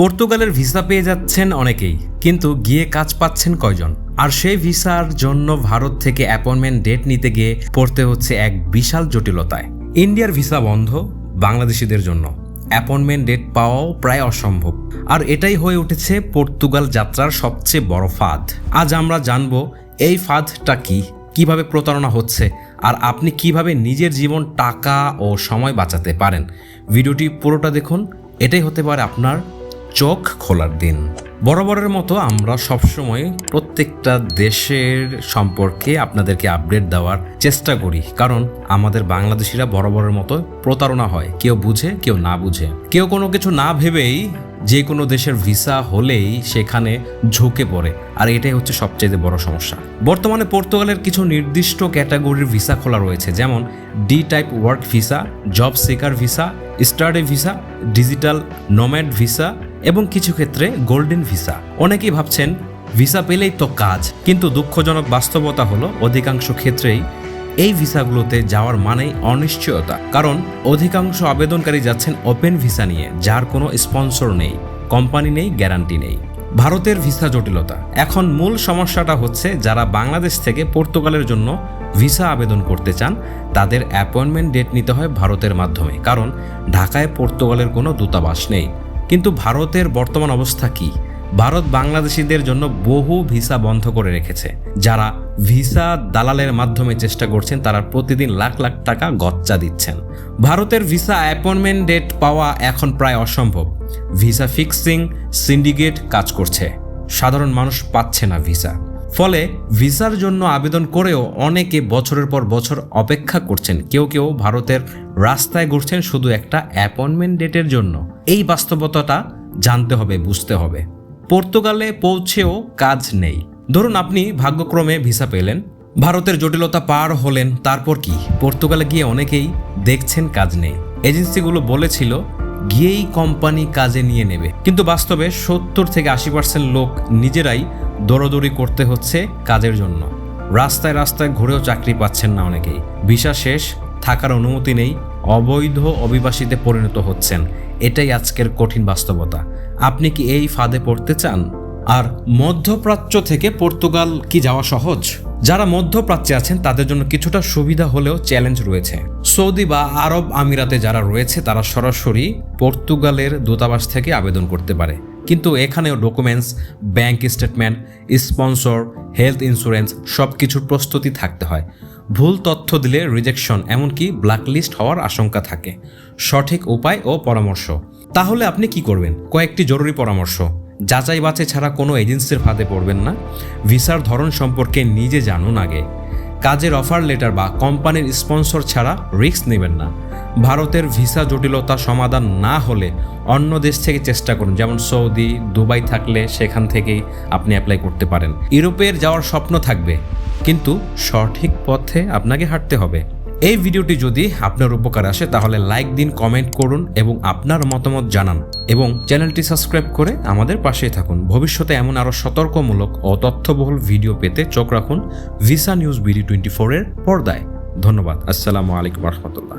পর্তুগালের ভিসা পেয়ে যাচ্ছেন অনেকেই, কিন্তু গিয়ে কাজ পাচ্ছেন কয়জন? আর সেই ভিসার জন্য ভারত থেকে অ্যাপয়েন্টমেন্ট ডেট নিতে গিয়ে পড়তে হচ্ছে এক বিশাল জটিলতায়। ইন্ডিয়ার ভিসা বন্ধ বাংলাদেশিদের জন্য। অ্যাপয়েন্টমেন্ট ডেট পাওয়াও প্রায় অসম্ভব। আর এটাই হয়ে উঠেছে পর্তুগাল যাত্রার সবচেয়ে বড় ফাঁদ। আজ আমরা জানব এই ফাঁদটা কি, কীভাবে প্রতারণা হচ্ছে, আর আপনি কীভাবে নিজের জীবন, টাকা ও সময় বাঁচাতে পারেন। ভিডিওটি পুরোটা দেখুন। এটাই হতে পারে আপনার চোখ খোলার দিন। বরাবরের মতো আমরা সবসময় প্রত্যেকটা দেশের সম্পর্কে আপনাদেরকে আপডেট দেওয়ার চেষ্টা করি। কারণ আমাদের বাংলাদেশিরা বরাবরের মতো প্রতারণা হয়। কেউ বুঝে, কেউ না বুঝে। কেউ কোনো কিছু না ভেবেই যে কোনো দেশের ভিসা হলেই সেখানে ঝুঁকে পড়ে। আর এটাই হচ্ছে সবচেয়ে বড় সমস্যা। বর্তমানে পর্তুগালের কিছু নির্দিষ্ট ক্যাটাগরির ভিসা খোলা রয়েছে। যেমন D type work visa job seeker visa study visa digital nomad visa এবং কিছু ক্ষেত্রে গোল্ডেন ভিসা অনেকেই ভাবছেন ভিসা পেলেই তো কাজ, কিন্তু দুঃখজনক বাস্তবতা হলো, অধিকাংশ ক্ষেত্রেই এই ভিসাগুলোতে যাওয়ার মানেই অনিশ্চয়তা। কারণ, অধিকাংশ আবেদনকারী যাচ্ছেন ওপেন ভিসা নিয়ে, যার কোনো স্পন্সর নেই কোম্পানি নেই গ্যারান্টি নেই। ভারতের ভিসা জটিলতা। এখন মূল সমস্যাটা হচ্ছে, যারা বাংলাদেশ থেকে পর্তুগালের জন্য ভিসা আবেদন করতে চান, তাদের অ্যাপয়েন্টমেন্ট ডেট নিতে হয় ভারতের মাধ্যমে। কারণ, ঢাকায় পর্তুগালের কোনো দূতাবাস নেই। কিন্তু ভারতের বর্তমান অবস্থা কি? ভারত বাংলাদেশিদের জন্য বহু ভিসা বন্ধ করে রেখেছে। যারা ভিসা দালালের মাধ্যমে চেষ্টা করছেন, তারা প্রতিদিন লাখ লাখ টাকা গচ্চা দিচ্ছেন। ভারতের ভিসা অ্যাপয়েন্টমেন্ট ডেট পাওয়া এখন প্রায় অসম্ভব। ভিসা ফিক্সিং, সিন্ডিকেট কাজ করছে। সাধারণ মানুষ পাচ্ছে না ভিসা। ফলে ভিসার জন্য আবেদন করেও অনেকে বছরের পর বছর অপেক্ষা করছেন। কেউ কেউ ভারতের রাস্তায় ঘুরছেন শুধু একটা অ্যাপয়েন্টমেন্ট ডেটের জন্য। এই বাস্তবতাটা জানতে হবে, বুঝতে হবে। পর্তুগালে পৌঁছেও কাজ নেই। ধরুন আপনি ভাগ্যক্রমে ভিসা পেলেন, ভারতের জটিলতা পার হলেন, তারপর কি? পর্তুগালে গিয়ে অনেকেই দেখছেন কাজ নেই। এজেন্সিগুলো বলেছিল, গিয়েই কোম্পানি কাজে নিয়ে নেবে। কিন্তু বাস্তবে সত্তর থেকে আশি পার্সেন্ট লোক নিজেরাই দৌড়দৌড়ি করতে হচ্ছে কাজের জন্য। রাস্তায় রাস্তায় ঘুরেও চাকরি পাচ্ছেন না অনেকেই। ভিসা শেষ, থাকার অনুমতি নেই, অবৈধ অভিবাসীতে পরিণত হচ্ছেন। এটাই আজকের কঠিন বাস্তবতা। আপনি কি এই ফাঁদে পড়তে চান? আর মধ্যপ্রাচ্য থেকে পর্তুগাল কি যাওয়া সহজ? যারা মধ্যপ্রাচ্যে আছেন, তাদের জন্য কিছুটা সুবিধা হলেও চ্যালেঞ্জ রয়েছে। সৌদি বা আরব আমিরাতে যারা রয়েছে, তারা সরাসরি পর্তুগালের দূতাবাস থেকে আবেদন করতে পারে। কিন্তু এখানেও documents bank statement sponsor health insurance সব কিছুর প্রস্তুতি থাকতে হয়। ভুল তথ্য দিলে রিজেকশন এমনকি ব্ল্যাকলিস্ট হওয়ার আশঙ্কা থাকে। সঠিক উপায় ও পরামর্শ। তাহলে আপনি কি করবেন? কয়েকটি জরুরি পরামর্শ। যাচাই বাছাই ছাড়া কোনো এজেন্সির ফাঁদে পড়বেন না। ভিসার ধরন সম্পর্কে নিজে জানুন আগে। কাজের অফার লেটার বা কোম্পানির স্পন্সর ছাড়া রিস্ক নেবেন না। ভারতের ভিসা জটিলতা সমাধান না হলে অন্য দেশ থেকে চেষ্টা করুন। যেমন সৌদি, দুবাই থাকলে সেখান থেকেই আপনি অ্যাপ্লাই করতে পারেন। ইউরোপের যাওয়ার স্বপ্ন থাকবে, কিন্তু সঠিক পথে আপনাকে হাঁটতে হবে। এই ভিডিওটি যদি আপনার উপকার আসে, তাহলে লাইক দিন কমেন্ট করুন এবং আপনার মতামত জানান এবং চ্যানেলটি সাবস্ক্রাইব করে আমাদের পাশেই থাকুন। ভবিষ্যতে এমন আরও সতর্কমূলক ও তথ্যবহুল ভিডিও পেতে চোখ রাখুন ভিসা নিউজ বিডি টোয়েন্টি ফোরের পর্দায়। ধন্যবাদ। আসসালামু আলাইকুম রহমতুল্লাহ।